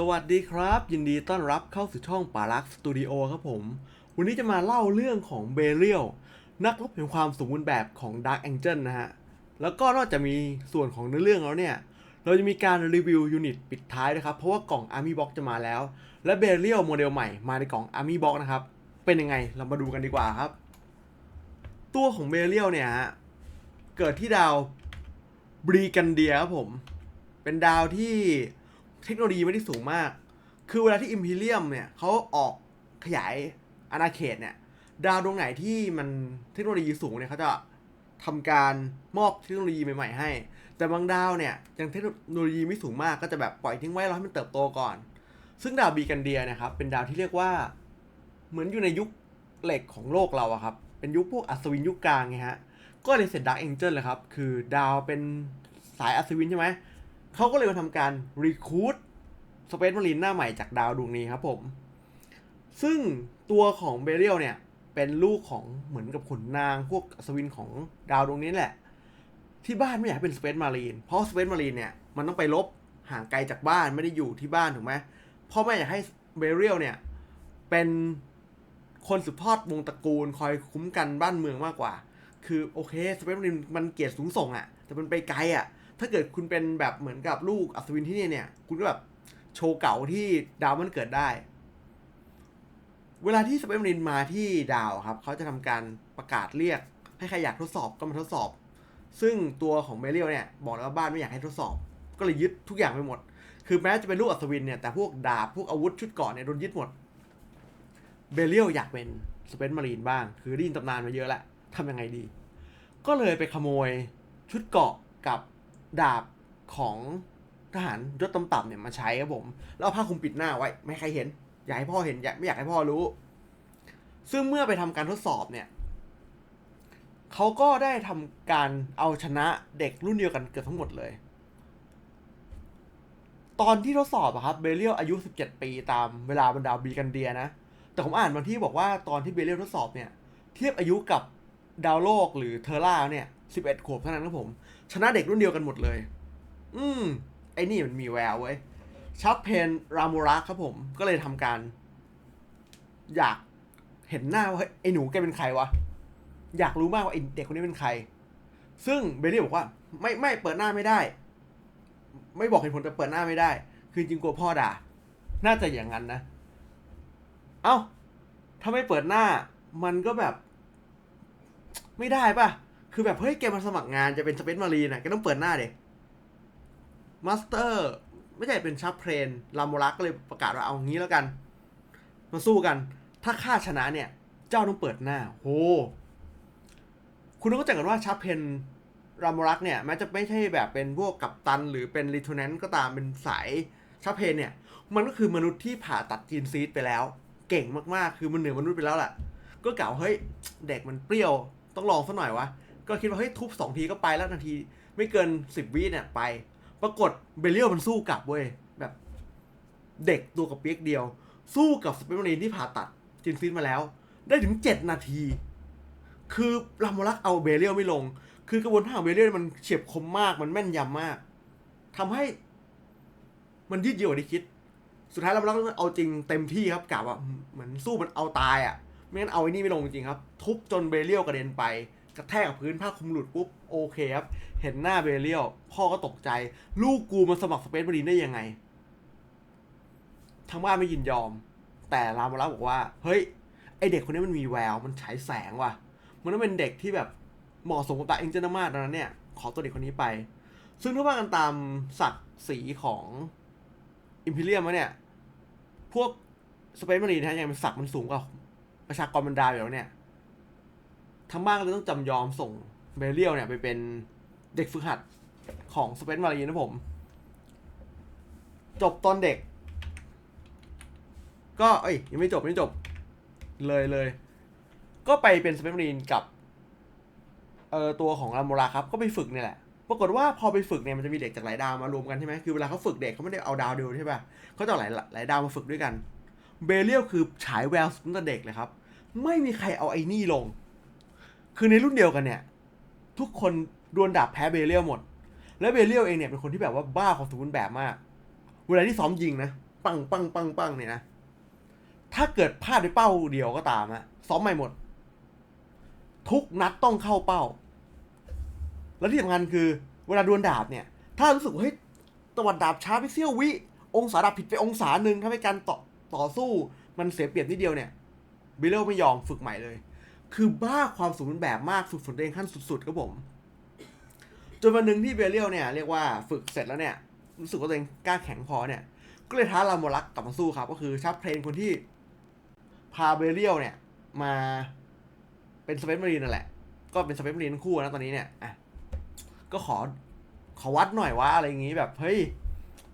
สวัสดีครับ ยินดีต้อนรับเข้าสู่ช่องปารักสตูดิโอครับผม วันนี้จะมาเล่าเรื่องของเบเรียลนักรบแห่งความสมบูรณ์แบบของ Dark Angel นะฮะ แล้วก็นอกจากมีส่วนของเนื้อเรื่องแล้วเนี่ย เราจะมีการรีวิวยูนิตปิดท้ายนะครับ เพราะว่ากล่อง Army Box จะมาแล้ว และเบเรียลโมเดลใหม่มาในกล่อง Army Box นะครับ เป็นยังไงเรามาดูกันดีกว่าครับ ตัวของเบเรียลเนี่ยฮะเกิดที่ดาวบรีกันเดียครับผม เป็นดาวที่ เทคโนโลยีไม่ได้สูงมาก คือเวลาที่อิมพีเรียมเนี่ยเขาออกขยายอาณาเขตเนี่ย ดาวดวงไหนที่มันเทคโนโลยีสูงเนี่ยเขาจะทำการมอบเทคโนโลยีใหม่ๆให้ แต่บางดาวเนี่ยยังเทคโนโลยีไม่สูงมากก็จะแบบปล่อยทิ้งไว้รอให้มันเติบโตก่อน ซึ่งดาวบีกันเดียนะครับ เป็นดาวที่เรียกว่า เหมือนอยู่ในยุคเหล็กของโลกเราอะครับ เป็นยุคพวกอัศวินยุคกลางไงฮะ ก็เลยเสร็จดักเอ็งเจิลเลยครับ คือดาวเป็นสายอัศวินใช่ไหม เขาก็เลยมาทำการรีคูดสเปซมารีนหน้าใหม่จากดาวดวงนี้ครับผม ซึ่งตัวของเบเรียลเนี่ย เป็นลูกของเหมือนกับขุนนางพวกอัศวินของดาวดวงนี้แหละ ที่บ้านไม่อยากเป็นสเปซมารีน เพราะสเปซมารีนเนี่ย มันต้องไปลบห่างไกลจากบ้านไม่ได้อยู่ที่บ้านถูกไหมพ่อแม่อยากให้เบเรียลเนี่ย เป็นคนสืบทอดวงตระกูลคอยคุ้มกันบ้านเมืองมากกว่า คือโอเคสเปซมารีนมันเกียรติสูงส่งอะแต่มันไปไกลอะ ถ้าเกิดคุณเป็นแบบเหมือนกับลูกอัศวินที่นี่เนี่ย คุณก็แบบโชว์เก่าที่ดาวมันเกิดได้ เวลาที่สเปซมารีนมาที่ดาวครับ เขาจะทำการประกาศเรียก ให้ใครอยากทดสอบก็มาทดสอบ ซึ่งตัวของเบเรียลเนี่ย บอกแล้วว่าบ้านไม่อยากให้ทดสอบ ก็เลยยึดทุกอย่างไปหมด คือแม้จะเป็นลูกอัศวินเนี่ย แต่พวกดาบพวกอาวุธชุดเกราะเนี่ยโดนยึดหมด เบเรียลอยากเป็นสเปนมารีนบ้าง คือได้ยินตำนานมาเยอะแล้วทำยังไงดี ก็เลยไปขโมยชุดเกราะกับ ดาบของทหารยศต่ำๆเนี่ยมาใช้ครับผม แล้วเอาผ้าคลุมปิดหน้าไว้ ไม่ให้ใครเห็น อยากให้พ่อเห็นอยากไม่อยากให้พ่อรู้ ซึ่งเมื่อไปทำการทดสอบเนี่ยเขาก็ได้ทำการเอาชนะเด็กรุ่นเดียวกันเกือบทั้งหมดเลย ตอนที่ทดสอบอะครับเบเรียลอายุ 17 ปีตามเวลาบรรดาบีกันเดียนะ แต่ผมอ่านบางที่บอกว่าตอนที่เบเรียลทดสอบเนี่ย เทียบอายุกับดาวโลกหรือเทอร่าเนี่ย 11 ขวบเท่านั้นครับผม ชนะเด็กรุ่นเดียวกันหมดเลย อืม ไอ้นี่มันมีแววเว้ยชับเพนรามูระครับผม ก็เลยทำการ อยากเห็นหน้าว่าไอ้หนูแกเป็นใครวะ อยากรู้มากว่าไอ้เด็กคนนี้เป็นใคร ซึ่งเบลลี่บอกว่า ไม่ไม่เปิดหน้าไม่ได้ ไม่บอกเหตุผลแต่เปิดหน้าไม่ได้ คือจริงกลัวพ่อด่า น่าจะอย่างนั้นนะ เอ้า ถ้าไม่เปิดหน้า มันก็แบบ ไม่ได้ป่ะ คือแบบเฮ้ยแกมาสมัครงานจะเป็นสเปซมารีนะแกต้องเปิดหน้าเด็กมาสเตอร์ไม่ใช่เป็นชับเพลนลาโมรักก็เลยประกาศว่าเอางี้แล้วกัน มาสู้กัน ถ้าข้าชนะเนี่ย เจ้าต้องเปิดหน้าโหคุณต้องเข้าใจกันว่าชับเพนรามรักเนี่ยแม้จะไม่ใช่แบบเป็นพวกกัปตัน หรือเป็นรีท n นนต์ก็ตามเป็นสายชับเพนเนี่ย มันก็คือมนุษย์ที่ผ่าตัดจีนซีดไปแล้ว เก่งมากๆ คือมันเหนือมนุษย์ไปแล้วแหละก็กล่าวเฮ้ยเด็กมันเปรี้ยวต้องลองสักหน่อยวะ ก็คิดว่าเฮ้ยทุบสองทีก็ไปแล้วนาที ไม่เกินสิบวิเนี่ยไป ปรากฏเบลเลียลมันสู้กลับเว้ยแบบเด็กตัวกับเปียกเดียว สู้กับสเปนมารีนที่ผ่าตัดจินซีดมาแล้ว ได้ถึงเจ็ดนาที คือลามรักเอาเบลเรียลไม่ลง คือกระบวนท่าของเบลเรียลมันเฉียบคมมากมันแม่นยำมากทำให้ มันยืดเยื้อกว่าที่คิด สุดท้ายลามรักเอาจริงเต็มที่ครับกะว่าเหมือนสู้มันเอาตายอะ่ะไม่งั้นเอาไอ้นี่ไม่ลงจริงครับ ทุบจนเบลเรียลกระเด็นไป กระแทกกับพื้นผ้าคลุมหลุดปุ๊บโอเคครับ เห็นหน้าเบเรียลพ่อก็ตกใจ ลูกกูมาสมัครสเปซมารีนได้ยังไง ทางบ้านไม่ยินยอม แต่รามรับอกว่า เฮ้ย ไอเด็กคนนี้มันมีแวว มันฉายแสงว่ะ มันต้องเป็นเด็กที่แบบเหมาะสมกับตาเอ็งเจนมาดนั้นเนี่ย ขอตัวเด็กคนนี้ไป ซึ่งถ้าว่ากันตามศักดิ์ศรีของอิมพีเรียมเนี่ย พวกสเปซมารีนะฮะยังเป็นศักดิ์มันสูงกว่าประชากรบรรดาอยู่แล้วเนี่ย ทางบ้านก็เลยต้องจำยอมส่งเบเรียลเนี่ยไปเป็นเด็กฝึกหัดของสเปซมารีนะผม จบตอนเด็ก ก็เอ้ยยังไม่จบไม่จบ เลยเลย ก็ไปเป็นสเปซมารีนกับเออตัวของราโมราครับ ก็ไปฝึกเนี่ยแหละ ปรากฏว่าพอไปฝึกเนี่ยมันจะมีเด็กจากหลายดาวมารวมกันใช่ไหมคือเวลาเขาฝึกเด็กเขาไม่ได้เอาดาวเดียวใช่ป่ะเขาจะหลายหลายดาวมาฝึกด้วยกัน เบเรียลคือฉายแววตั้งแต่เด็กเลยครับ ไม่มีใครเอาไอ้นี่ลง คือในรุ่นเดียวกันเนี่ย ทุกคนดวลดาบแพ้เบเรียลหมด แล้วเบเรียลเองเนี่ยเป็นคนที่แบบว่าบ้าของสมบูรณ์แบบมาก เวลาที่ซ้อมยิงนะ ปังปังปังปังเนี่ยนะ ถ้าเกิดพลาดไปเป้าเดียวก็ตามอะซ้อมใหม่หมด ทุกนัดต้องเข้าเป้า แล้วที่สำคัญคือ เวลาดวลดาบเนี่ย ถ้ารู้สึกว่าเฮ้ยตวัดดาบช้าไปเสี้ยววิ องศาดาบผิดไปองศาหนึ่งทำให้การต่อต่อสู้ มันเสียเปรียบนิดเดียวเนี่ยเบิลเลไม่ยอมฝึกใหม่เลย คือบ้าความสมบูรณ์แบบมากฝึกฝนตัวเองขั้นสุด ๆ ครับผม จนวันหนึ่งที่เบลเลียวเนี่ยเรียกว่าฝึกเสร็จแล้วเนี่ย รู้สึกว่าตัวเองกล้าแข็งพอเนี่ย ก็เลยท้าลาโมรักกลับมาสู้ครับ ก็คือชับเพลนคนที่พาเบลเลียวเนี่ย มาเป็นสเปซมารีนนั่นแหละ ก็เป็นสเปซมารีนทั้งคู่นะตอนนี้เนี่ย อะ ก็ขอขอวัดหน่อยว่าอะไรอย่างงี้แบบเฮ้ย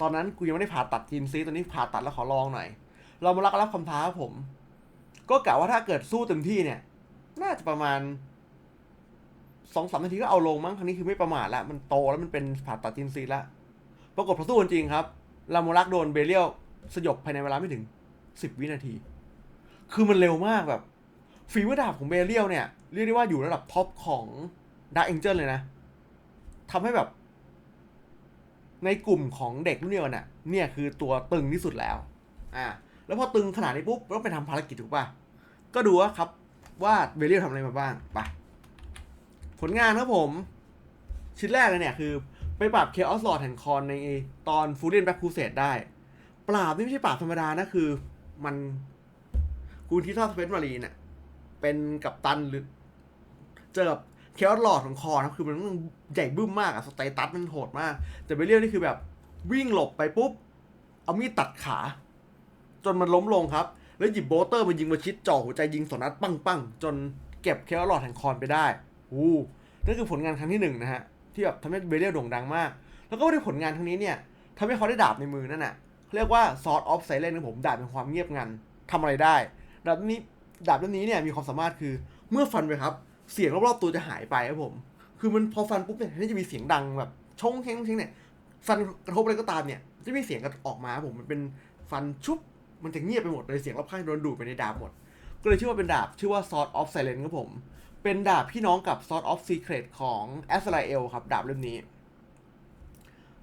ตอนนั้นกูยังไม่ได้ผ่าตัดทีมซีตอนนี้ผ่าตัดแล้วขอลองหน่อย เรามารักรับคำท้าครับผม ก็กะว่าถ้าเกิดสู้เต็มที่เนี่ย น่าจะประมาณสองสามนาทีก็เอาลงมั้งครั้งนี้คือไม่ประมาทละมันโตแล้วมันเป็นผ่าตัดทีมซีแล้วปรากฏพอสู้จริงครับลาโมรักโดนเบเลียวสยบภายในเวลาไม่ถึงสิบวินาที คือมันเร็วมากแบบฝีมือดาบของเบเลียวเนี่ย เรียกได้ว่าอยู่ระดับท็อปของดาร์ a เ g นเลยนะทำให้แบบ ในกลุ่มของเด็กรุ่นเดียวกันน่ะ เนี่ยคือตัวตึงที่สุดแล้ว อ่า แล้วพอตึงขนาดนี้ปุ๊บต้องไปทำภารกิจถูกป่ะ ก็ดูว่าครับ ว่าเบลเลียทำอะไรมาบ้างไปผลงานครับผม ชิ้นแรกเลยเนี่ยคือ ไปปราบเคออสลอดแห่งคอนในตอนฟูเรียนแบ็คคูเซตได้ ปราบนี่ไม่ใช่ปราบธรรมดานะคือ มันกูที่ทอดสเปซมารีเนี่ยเป็นกับตันหรือ เจอกับเคออสลอดของคอนนะคือมันใหญ่บึ้มมากอะสเตตัสมันโหดมาก แต่เบลเลียนี่คือแบบวิ่งหลบไปปุ๊บ เอามีดตัดขา จนมันล้มลงครับ แล้วหยิบโบเตอร์มายิงมาชิดจ่อหัวใจยิงสองนัดปังปังจนเก็บเคลลอดแห่งคอนไปได้อู้นั่นคือผลงานครั้งที่หนึ่งนะฮะที่แบบทำให้เบเลียโด่งดังมาก แล้วก็ด้วยผลงานครั้งนี้เนี่ยทำให้เขาได้ดาบในมือนั่นน่ะเรียกว่า Sword of Silence นะผมดาบเป็นความเงียบงันทำอะไรได้ ดาบนี้ดาบเล่มนี้เนี่ยมีความสามารถคือเมื่อฟันไปครับ เสียงรอบๆตัวจะหายไปครับผม คือมันพอฟันปุ๊บเนี่ยมันจะมีเสียงดังแบบชงเชงเชงเนี่ยฟันกระทบอะไรก็ตามเนี่ย จะมีเสียงกันออกมาครับผมมันเป็นฟันชุบ มันจะเงียบไปหมดเลยเสียงรอบข้างโดนดูดไปในดาบหมด ก็เลยชื่อว่าเป็นดาบชื่อว่า Sword of Silence ครับผม เป็นดาบพี่น้องกับ Sword of Secret ของ a z r a e l ครับ ดาบเล่มนี้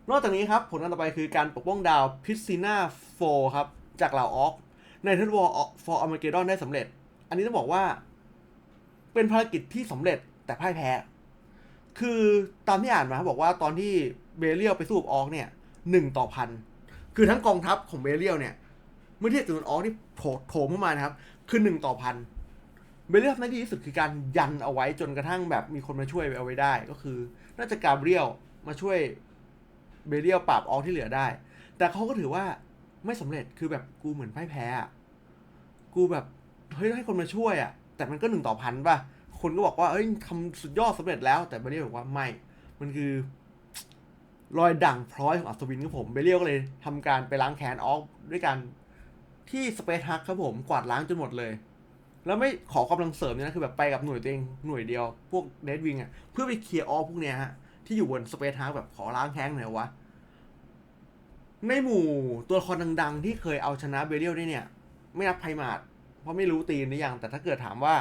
นอกจากนี้ครับ ผลงานต่อไปคือการปกป้องดาวพิซซิน่าโฟครับ จากเหล่าออกในเทนวอร์ฟอร์อ r ม a เกดอนได้สำเร็จ อันนี้ต้องบอกว่า เป็นภารกิจที่สำเร็จแต่พ่ายแพ้ คือตามที่อ่านมาบอกว่าตอนที่เบเลียลไปสู้ออกเนี่ยหนึ่งต่อพันคือทั้งกองทัพของเบเลียลเนี่ย มื่อเทียบจำนวนออกที่โผล่โถมเข้ามานะครับ คือหนึ่งต่อพันเบเลียลทำหน้าที่ที่สุดคือการยันเอาไว้จนกระทั่งแบบมีคนมาช่วยเอาไว้ได้ ก็คือ น่าจะกาเบรียลมาช่วยเบเลียลปราบออกที่เหลือได้ แต่เขาก็ถือว่าไม่สำเร็จคือแบบกูเหมือนพ่ายแพ้อะกูแบบเฮ้ยให้คนมาช่วยอะ แต่มันก็หนึ่งต่อพันป่ะ คนก็บอกว่าเอ้ยทำสุดยอดสำเร็จแล้ว แต่เบเลียลบอกว่าไม่ มันคือ รอยด่างพร้อยของอัศวินครับผมเบเลียลก็เลยทำการไปล้างแค้นออกด้วยการ ที่สเปซฮักครับผมกวาดล้างจนหมดเลย แล้วไม่ขอกำลังเสริมเนี่ยนะคือแบบไปกับหน่วยตัวเองหน่วยเดียว พวกเดดวิงอะเพื่อไปเคลียร์ออฟพวกเนี้ยฮะที่อยู่บนสเปซฮักแบบขอล้างแค้นหน่อยวะในหมู่ตัวละครดังๆ ที่เคยเอาชนะเบเลียลได้เนี่ย ไม่นับไพมาดเพราะไม่รู้ตีนหรือยังแต่ถ้าเกิดถามว่า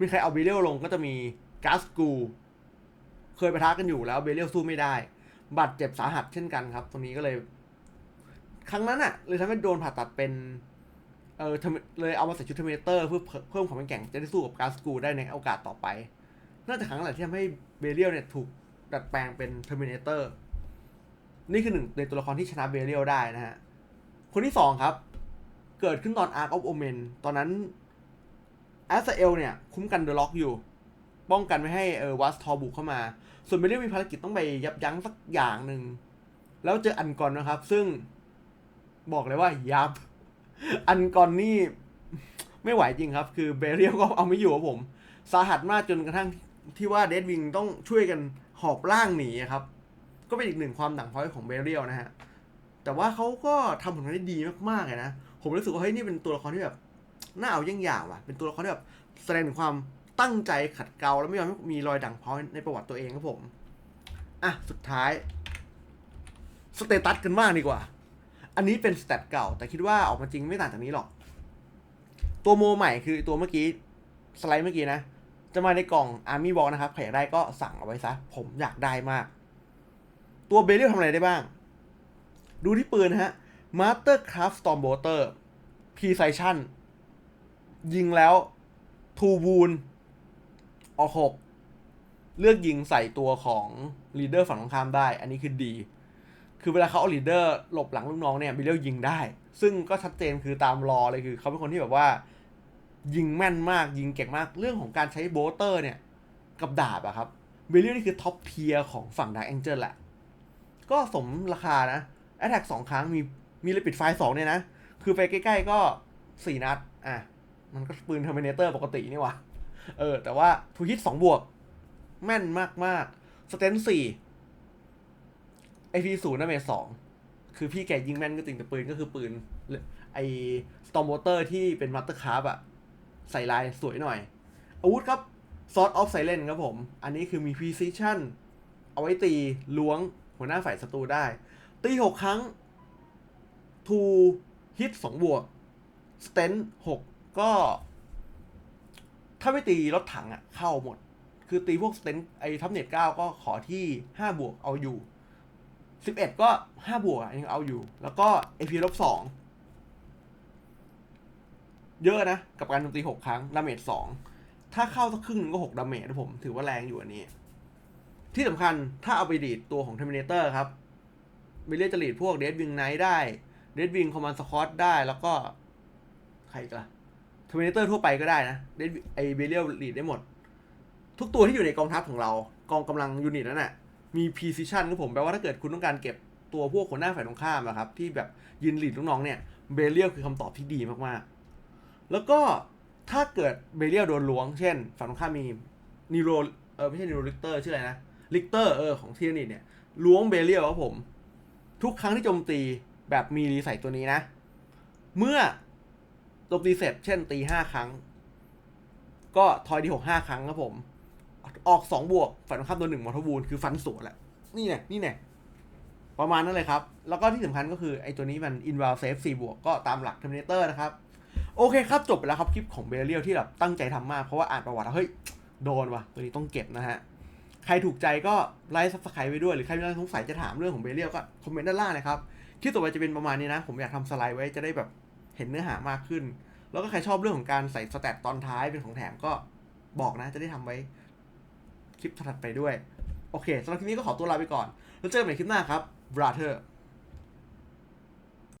มีใครเอาเบเลียลลงก็จะมีกาสกู เคยประทะกันอยู่แล้วเบเลียลสู้ไม่ได้ บาดเจ็บสาหัสเช่นกันครับตรงนี้ก็เลย ครั้งนั้นอะเลยทำให้โดนผ่าตัดเป็น เออเลยเอามาใส่ชุดเทอร์มินเตอร์เพื่อเพิ่มความแข็งแกร่งจะได้สู้กับการสกูได้ในโอกาสต่อไปน่าจะครั้งแรกที่ทำให้เบเลียลเนี่ยถูกดัดแปลงเป็นเทอร์มินเตอร์นี่คือหนึ่งในตัวละครที่ชนะเบเลียลได้นะฮะ คนที่สองครับ เกิดขึ้นตอน Arc of Omen ตอนนั้นแอสเอลเนี่ย คุ้มกันเดอะล็อกอยู่ ป้องกันไม่ให้เออวัสทอบุกเข้ามา ส่วนเบเลียลมีภารกิจต้องไปยับยั้งสักอย่างหนึ่ง แล้วเจออันกอนนะครับ ซึ่ง บอกเลยว่ายับ อันกอนนี่ไม่ไหวจริงครับ คือเบลเลียลก็เอาไม่อยู่ครับผม สาหัสมากจนกระทั่งที่ว่าเดดวิงต้องช่วยกันหอบร่างหนีครับ ก็เป็นอีกหนึ่งความด่างพร้อยของเบลเลียลนะฮะ แต่ว่าเขาก็ทำผลงานได้ดีมากๆเลยนะ ผมรู้สึกว่าเฮ้ยนี่เป็นตัวละครที่แบบน่าเอายี่งอย่างว่ะ เป็นตัวละครที่แบบแสดงถึงความตั้งใจขัดเกลาแล้วไม่ยอมมีรอยด่างพร้อยในประวัติตัวเองครับผม อะ สุดท้าย สเตตัสกันบ้างดีกว่า อันนี้เป็นสเตตเก่า แต่คิดว่าออกมาจริงไม่ต่างจากนี้หรอก ตัวโมใหม่คือตัวเมื่อกี้ สไลด์เมื่อกี้นะ จะมาในกล่อง Army Box นะครับ ใครอยากได้ก็สั่งเอาไว้ซะ ผมอยากได้มาก ตัวเบลลียทำอะไรได้บ้าง ดูที่ปืนนะฮะ Mastercraft Stormbolter Precision ยิงแล้วทูวูนออกหกเลือกยิงใส่ตัวของลีดเดอร์ฝั่งตรงข้ามได้ อันนี้คือดี คือเวลาเขาเอาลีดเดอร์หลบหลังลูกน้องเนี่ยบิลเลียยิงได้ ซึ่งก็ชัดเจนคือตามรอเลยคือเขาเป็นคนที่แบบว่า ยิงแม่นมากยิงเก่งมากเรื่องของการใช้โบเตอร์เนี่ย กับดาบอะครับบิลเลียนี่คือท็อปเทียร์ของฝั่งดาร์ a แองเจิลแหละ ก็สมราคานะแอตแทกสองครั้งมีมีเลปิดไฟสองเนี่ยนะ คือไปใกล้ๆก็สี่นัด อะ มันก็ปืนเทอร์มินเตอร์ปกตินี่วะเออ แต่ว่าทูฮิตสองบวก แม่นมากๆสเตนสี่ ไอพีศูนย์นะเมสองคือพี่แกยิงแม่นก็จริงแต่ปืนก็คือปืน ไอสตอมโมเตอร์ที่เป็นมัตเตอร์คาร์บอะใส่ลายสวยหน่อย อาวุธครับ Sword of Silence ครับผม อันนี้คือมี Precision เอาไว้ตีล้วงหัวหน้าฝ่ายศัตรูได้ ตีหกครั้ง to hit สองบวก stent หกก็ ถ้าไม่ตีรถถังอะเข้าหมด คือตีพวก stent ไอทับเน็ตเก้าก็ขอที่ห้าบวกเอาอยู่ สิบเอ็ดก็ห้าบวกยังเอาอยู่ แล้วก็ AP ลบสองเยอะนะ กับการโจมตีหกครั้งดาเมจสองถ้าเข้าสักครึ่งหนึงก็หกดาเมจนะผม ถือว่าแรงอยู่อันนี้ ที่สำคัญถ้าเอาไปดีดตัวของ Terminator ครับบิเลียจะดีดพวกเดดวิงไนท์ได้เดดวิงคอมมานสคอตได้แล้วก็ ใครอีกล่ะ Terminator ทั่วไปก็ได้นะเดดไอเบเลียดีดได้หมด ทุกตัวที่อยู่ในกองทัพของเรา กองกำลังยูนิตนั้นน่ะ มี precision ครับผมแปลว่าถ้าเกิดคุณต้องการเก็บตัวพวกหัวหน้าฝ่ายตรงข้ามอะครับ ที่แบบยืนหลีดลูกน้องเนี่ยเบเลียลคือคำตอบที่ดีมากๆ แล้วก็ถ้าเกิดเบเลียลโดนล้วง เช่น ฝั่งตรงข้ามมีนิโรเออไม่ใช่นิโรลิกเตอร์ชื่ออะไรนะลิกเตอร์เออของเทียนิตเนี่ยล้วงเบเลียลครับผม ทุกครั้งที่โจมตีแบบมีรีใส่ตัวนี้นะ เมื่อโจมตีเสร็จเช่นตีห้าครั้ง ก็ทอยดีหกห้าครั้งครับผม ออกสองบวกฝันตรงข้ามตัวหนึ่งมอทบูลคือฟันสวนแหละ นี่เนี่ยนี่เนี่ยประมาณนั้นเลยครับ แล้วก็ที่สำคัญก็คือไอ้ตัวนี้มัน i n v a l Safe 4บวกก็ตามหลัก Terminator นะครับ โอเคครับ จบไปแล้วครับคลิปของเบลเลียที่แบบตั้งใจทำมากเพราะว่าอ่านประวัติแล้วเฮ้ย โดนว่ะ ตัวนี้ต้องเก็บนะฮะ ใครถูกใจก็ไลค์ซับสไครต์ไว้ด้วย หรือใครมีอะไรสงสัยจะถามเรื่องของเบลเลียก็คอมเมนต์ด้านล่างเลยครับคลิปต่อไปจะเป็นประมาณนี้นะ ผมอยากทำสไลด์ไว้จะได้แบบเห็นเนื้อหามากขึ้น แล้วก็ใครชอบเรื่องของการใส่สแตทตอนท้ายเป็นของแถมก็บอกนะจะได้ทำไว้ คลิปถัดไปด้วย โอเคสำหรับคลิปนี้ก็ขอตัวลาไปก่อน แล้วเจอกันใหม่คลิปหน้าครับ brother